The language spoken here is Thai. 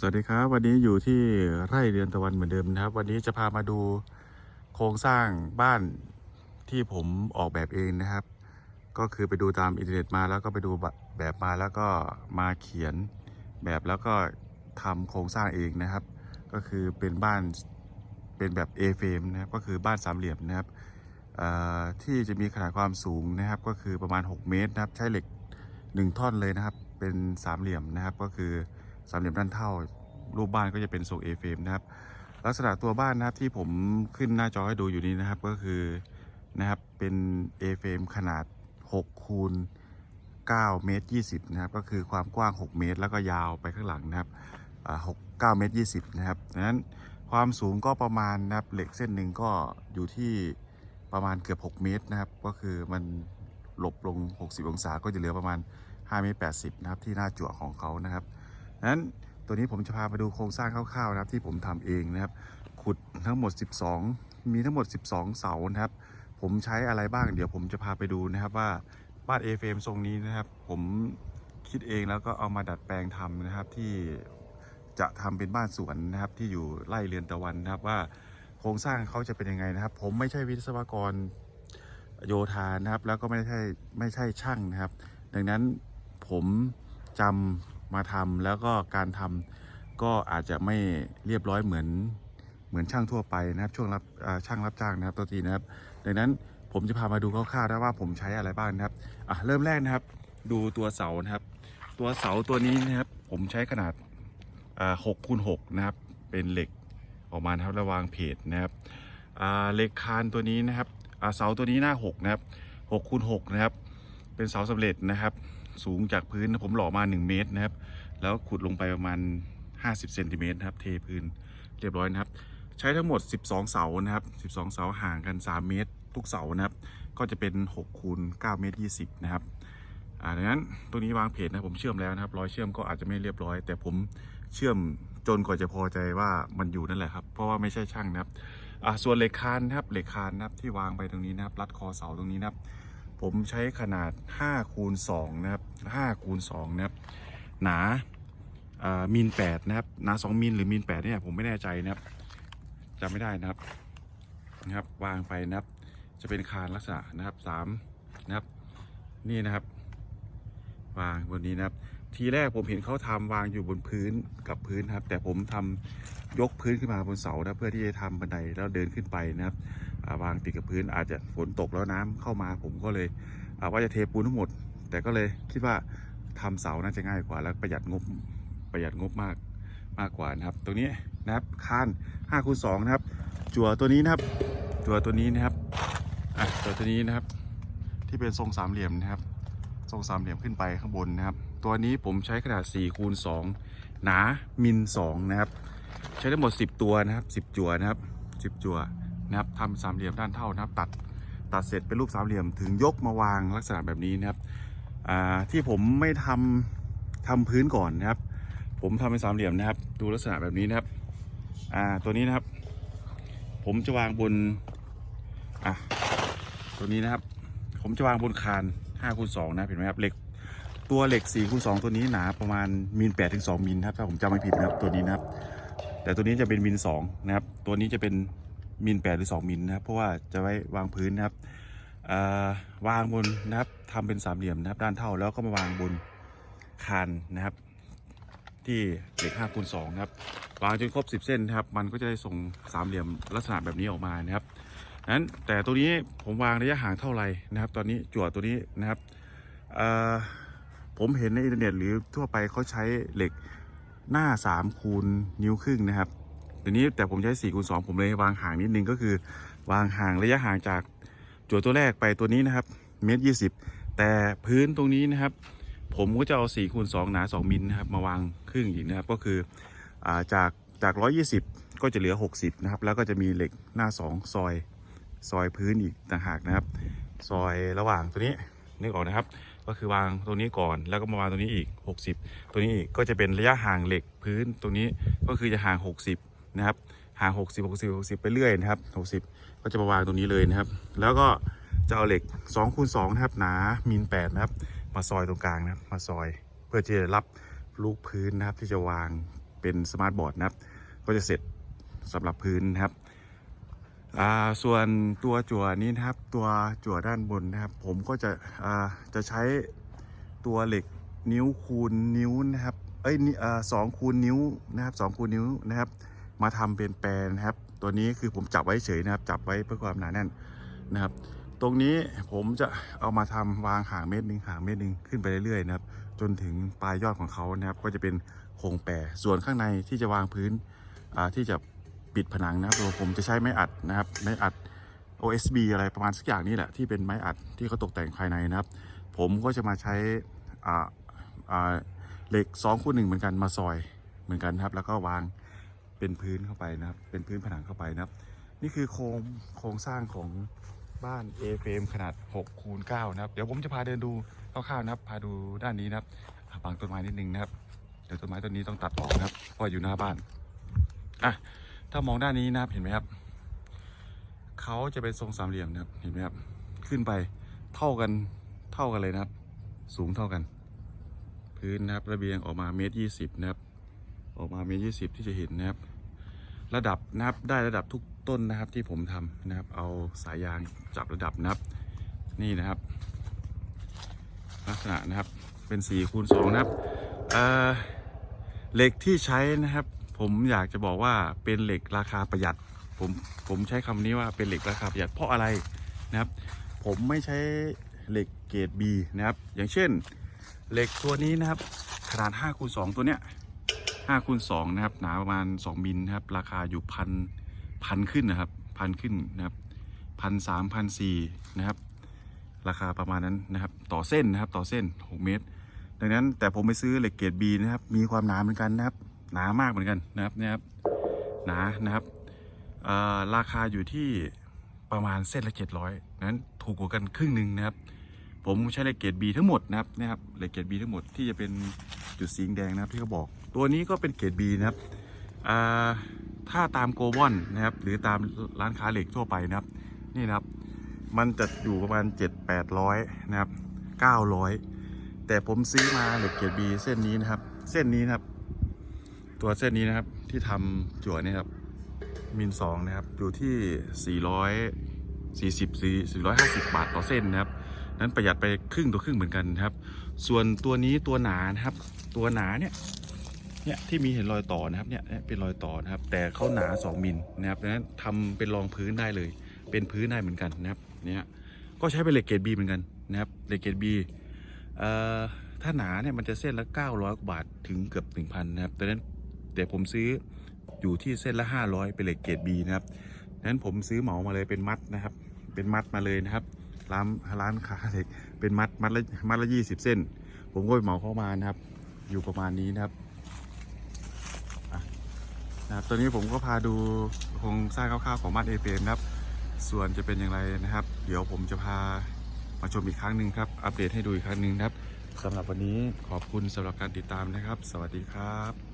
สวัสดีครับ วันนี้อยู่ที่ไร่เรือนตะวันเหมือนเดิมนะครับ วันนี้จะพามาดูโครงสร้างบ้านที่ผมออกแบบเองนะครับ ก็คือไปดูตามอินเทอร์เน็ตมาแล้วก็ไปดูแบบมาแล้วก็มาเขียนแบบแล้วก็ทำโครงสร้างเองนะครับ ก็คือเป็นบ้านเป็นแบบ A frame นะครับก็คือบ้านสามเหลี่ยมนะครับที่จะมีขนาดความสูงนะครับก็คือประมาณ 6 เมตรนะครับ ใช้เหล็ก 1 ท่อนเลยนะครับ เป็นสามเหลี่ยมนะครับก็คือ สามเหลี่ยมด้านเท่า รูปบ้านก็จะเป็นทรง A frame นะครับ ลักษณะตัวบ้านนะครับที่ผมขึ้นหน้าจอให้ดูอยู่นี้นะครับก็คือนะครับเป็น A frame ขนาด6คูณ9เมตร20นะครับก็คือความกว้าง 6 เมตร แล้วก็ยาวไปข้างหลังนะครับ6 9เมตร20นะครับดังนั้นความสูงก็ประมาณนะครับเหล็กเส้นหนึ่งก็อยู่ที่ประมาณเกือบ 6 เมตรนะครับ ก็คือมันหลบลง 60 องศาก็จะเหลือประมาณ5เมตร80นะครับที่หน้าจั่วของเขานะครับ นั้นตัวนี้ผมจะพามาดูโครงสร้างคร่าวๆนะครับที่ผมทำเองนะครับ ขุดทั้งหมด 12 มีทั้งหมด 12 เสานะครับ ผมใช้อะไรบ้างเดี๋ยวผมจะพาไปดูนะครับว่าบ้านเอเอมทรงนี้นะครับ ผมคิดเองแล้วก็เอามาดัดแปลงทำนะครับที่จะทำเป็นบ้านสวนนะครับที่อยู่ไร่เรือนตะวันนะครับว่าโครงสร้างเขาจะเป็นยังไงนะครับ ผมไม่ใช่วิศวกรโยธานะครับ แล้วก็ไม่ใช่ไม่ใช่ช่างนะครับ ดังนั้นผมจำ มาทำแล้วก็การทำก็อาจจะไม่เรียบร้อยเหมือนเหมือนช่างทั่วไปนะครับช่วงรับช่างรับจ้างนะครับตัวทีนะครับ ดังนั้นผมจะพามาดูคร่าวๆนะว่าผมใช้อะไรบ้างนะครับอะเริ่มแรกนะครับ ดูตัวเสานะครับ ตัวเสาตัวนี้นะครับ ผมใช้ขนาดหกคูณหกนะครับ เป็นเหล็กออกมาครับระวางเพจนะครับอ่าเหล็กคานตัวนี้นะครับอ่าเสาตัวนี้หน้าหกนะครับหกคูณหกนะครับ เป็นเสาสำเร็จนะครับ สูงจากพื้นผมหล่อมา 1 เมตรนะครับ แล้วขุดลงไปประมาณ 50เซนติเมตรนะครับ เทพื้นเรียบร้อยนะครับ ใช้ทั้งหมด 12 เสานะครับ 12 เสาห่างกัน 3 เมตร ทุกเสานะครับ ก็จะเป็น6คูณ9เมตร20 นะครับอ่าดังนั้นตัวนี้วางเพจนะผมเชื่อมแล้วนะครับ รอยเชื่อมก็อาจจะไม่เรียบร้อย แต่ผมเชื่อมจนกว่าจะพอใจว่ามันอยู่นั่นแหละครับ เพราะว่าไม่ใช่ช่างนะครับอ่าส่วนเหล็กคานนะครับเหล็กคานนะครับที่วางไปตรงนี้นะครับ รัดคอเสาตรงนี้นะครับ ผมใช้ขนาด5คูณ2นะครับ5คูณ2นะครับ หนามิล8นะครับ หนา 2 มิลหรือมิล8เนี่ยผมไม่แน่ใจนะครับจำไม่ได้นะครับนะครับ วางไปนะครับ จะเป็นคานลักษณะนะครับ3นะครับ นี่นะครับ วางบนนี้นะครับ ทีแรกผมเห็นเขาทำวางอยู่บนพื้นกับพื้นครับ แต่ผมทำยกพื้นขึ้นมาบนเสานะเพื่อที่จะทำบันไดแล้วเดินขึ้นไปนะครับ วางติดกับพื้นอาจจะฝนตกแล้วน้ำเข้ามาผมก็เลยว่าจะเทปูนทั้งหมด แต่ก็เลยคิดว่าทำเสาน่าจะง่ายกว่าแล้วประหยัดงบประหยัดงบมากมากกว่านะครับ ตรงนี้นะครับคาน5คูณ2นะครับ จั่วตัวนี้นะครับ จั่วตัวนี้นะครับอะจั่วตัวนี้นะครับ ที่เป็นทรงสามเหลี่ยมนะครับ ทรงสามเหลี่ยมขึ้นไปข้างบนนะครับ ตัวนี้ผมใช้ขนาด4คูณ2หนามิล2นะครับ ใช้ทั้งหมด 10 ตัวนะครับ 10 จั่วนะครับ 10 จั่ว นะครับทำสามเหลี่ยมด้านเท่านะครับ ตัดตัดเสร็จเป็นรูปสามเหลี่ยมถึงยกมาวางลักษณะแบบนี้นะครับที่ผมไม่ทำทำพื้นก่อนนะครับ ผมทำเป็นสามเหลี่ยมนะครับ ดูลักษณะแบบนี้นะครับตัวนี้นะครับ ผมจะวางบนตัวนี้นะครับ ผมจะวางบนคาน5คูณ2นะเห็นไหมครับเหล็กตัวเหล็ก4คูณ2ตัวนี้หนาประมาณมิล8ถึง2มิลครับถ้าผมจำไม่ผิดนะครับตัวนี้นะครับ แต่ตัวนี้จะเป็นมิล2นะครับ ตัวนี้จะเป็น มิล8หรือ 2มิลนะครับ เพราะว่าจะไว้วางพื้นนะครับวางบนนะครับทำเป็นสามเหลี่ยมนะครับ ด้านเท่าแล้วก็มาวางบนคานนะครับ ที่เหล็ก5คูณ2นะครับวางจนครบ10เส้นนะครับ มันก็จะได้ทรงสามเหลี่ยมลักษณะแบบนี้ออกมานะครับนั้นแต่ตัวนี้ผมวางระยะห่างเท่าไหร่นะครับ ตอนนี้จั่วตัวนี้นะครับผมเห็นในอินเทอร์เน็ตหรือทั่วไปเขาใช้เหล็กหน้า3คูณนิ้วครึ่งนะครับ ทีนี้แต่ผมใช้4คูณ2ผมเลยวางห่างนิดนึงก็คือ วางห่างระยะห่างจากจั่วตัวแรกไปตัวนี้นะครับเมตรยีแต่พื้นตรงนี้นะครับ ผมก็จะเอา4คูณ2หนา 2 มิลนะครับมาวางครึ่งอีกนะครับก็คืออาจากจาก 120 ก็จะเหลือ 60นะครับแล้วก็จะมีเหล็กหน้า 2 ซอยซอยพื้นอีกต่างหากนะครับ ซอยระหว่างตัวนี้นึกออกนะครับ ก็คือวางตรงนี้ก่อนแล้วก็มาวางตรงนี้อีก 60 ตัวนี้อีกก็จะเป็นระยะห่างเหล็กพื้นตรงนี้ก็คือจะห่าง 60 นะครับ หา 60 60 60 ไปเรื่อยนะครับ 60 ก็จะมาวางตรงนี้เลยนะครับ แล้วก็จะเอาเหล็ก2คูณ2นะครับ หนามิล8นะครับ มาซอยตรงกลางนะครับ มาซอย เพื่อที่จะรับลูกพื้นนะครับ ที่จะวางเป็นสมาร์ทบอร์ดนะครับ ก็จะเสร็จสำหรับพื้นนะครับส่วนตัวจั่วนี้นะครับ ตัวจั่วด้านบนนะครับ ผมก็จะจะใช้ตัวเหล็กนิ้วคูณนิ้วนะครับ เอ้ยสองคูณนิ้วนะครับสองคูณนิ้วนะครับ มาทำเป็นแปรนะครับ ตัวนี้คือผมจับไว้เฉยนะครับ จับไว้เพื่อความหนาแน่นนะครับ ตรงนี้ผมจะเอามาทำวางห่างเมตรหนึ่งห่างเมตรหนึ่งขึ้นไปเรื่อยๆนะครับ จนถึงปลายยอดของเขานะครับ ก็จะเป็นโครงแปรส่วนข้างในที่จะวางพื้นที่จะปิดผนังนะครับผมจะใช้ไม้อัดนะครับไม้อัด OSB อะไรประมาณสักอย่างนี้แหละที่เป็นไม้อัดที่เขาตกแต่งภายในนะครับ ผมก็จะมาใช้เหล็ก2คูณหนึ่งเหมือนกันมาซอยเหมือนกันครับ แล้วก็วาง เป็นพื้นเข้าไปนะครับ เป็นพื้นผนังเข้าไปนะครับ นี่คือโครงโครงสร้างของบ้าน A frame ขนาด6คูณ9นะครับ เดี๋ยวผมจะพาเดินดูคร่าวๆนะครับ พาดูด้านนี้นะครับบางต้นไม้นิดนึงนะครับ เดี๋ยวต้นไม้ต้นนี้ต้องตัดออกนะครับ เพราะอยู่หน้าบ้าน อะ ถ้ามองด้านนี้นะครับ เห็นไหมครับ เขาจะเป็นทรงสามเหลี่ยมนะครับ เห็นไหมครับ ขึ้นไปเท่ากันเท่ากันเลยนะครับ สูงเท่ากัน พื้นนะครับ ระเบียงออกมาเมตรยี่สิบนะครับ ออกมาเมตรยี่สิบที่จะเห็นนะครับ ระดับนะครับได้ระดับทุกต้นนะครับที่ผมทำนะครับ เอาสายยางจับระดับนะครับ นี่นะครับ ลักษณะนะครับเป็น4คูณ2นะครับเเหล็กที่ใช้นะครับ ผมอยากจะบอกว่าเป็นเหล็กราคาประหยัด ผมผมใช้คำนี้ว่าเป็นเหล็กราคาประหยัดเพราะอะไรนะครับ ผมไม่ใช้เหล็กเกรด B นะครับ อย่างเช่นเหล็กตัวนี้นะครับ ขนาด5คูณ2ตัวเนี้ย 5คูณ2นะครับ หนาประมาณ 2 มิลนะครับ ราคาอยู่พันพันขึ้นนะครับ พันขึ้นนะครับพันสามพันสี่นะครับ ราคาประมาณนั้นนะครับ ต่อเส้นนะครับ ต่อเส้น 6 เมตร ดังนั้นแต่ผมไปซื้อเหล็กเกรด B นะครับ มีความหนาเหมือนกันนะครับ หนามากเหมือนกันนะครับนะครับ หนานะครับราคาอยู่ที่ประมาณเส้นละ 700นั้นถูกกว่ากันครึ่งหนึ่งนะครับ ผมใช้เหล็กเกรด B ทั้งหมดนะครับนะครับเหล็กเกรด B ทั้งหมดที่จะเป็นจุดสีแดงนะครับที่เขาบอก ตัวนี้ก็เป็นเกรด B นะครับถ้าตามโกลบอนนะครับ หรือตามร้านค้าเหล็กทั่วไปนะครับ นี่นะครับ มันจะอยู่ประมาณ 7 800 นะครับ 900 แต่ผมซื้อมาเหล็กเกรด B เส้นนี้นะครับ เส้นนี้นะครับ ตัวเส้นนี้นะครับที่ทำจั่วเนี่ยครับมินสองนะครับ อยู่ที่ 440 450 บาทต่อเส้นนะครับ นั้นประหยัดไปครึ่งตัวครึ่งเหมือนกันนะครับ ส่วนตัวนี้ตัวหนานะครับ ตัวหนาเนี่ย เนี่ยที่มีเห็นรอยต่อนะครับเนี่ยเป็นรอยต่อนะครับ แต่เขาหนา 2มิลนะครับดังนั้นทำเป็นรองพื้นได้เลย เป็นพื้นได้เหมือนกันนะครับเนี่ยก็ใช้เป็นเหล็กเกรดบีเหมือนกันนะครับเหล็กเกรดบีถ้าหนาเนี่ยมันจะเส้นละ 900กว่าบาทถึงเกือบ 1,000นะครับดังนั้นแต่ผมซื้ออยู่ที่เส้นละ 500 เป็นเหล็กเกรดบีนะครับดังนั้นผมซื้อเหมามาเลยเป็นมัดนะครับ เป็นมัดมาเลยนะครับร้านร้านค้าเหล็กเป็นมัดมัดละมัดละยี่สิบเส้น ผมก็ไปเหมาเข้ามานะครับ อยู่ประมาณนี้นะครับ นะครับตอนนี้ผมก็พาดูโครงสร้างคร่าวๆของบ้านเอเปมนครับ ส่วนจะเป็นอย่างไรนะครับ เดี๋ยวผมจะพามาชมอีกครั้งหนึ่งครับ อัปเดตให้ดูอีกครั้งหนึ่งครับสำหรับวันนี้ขอบคุณสำหรับการติดตามนะครับ สวัสดีครับ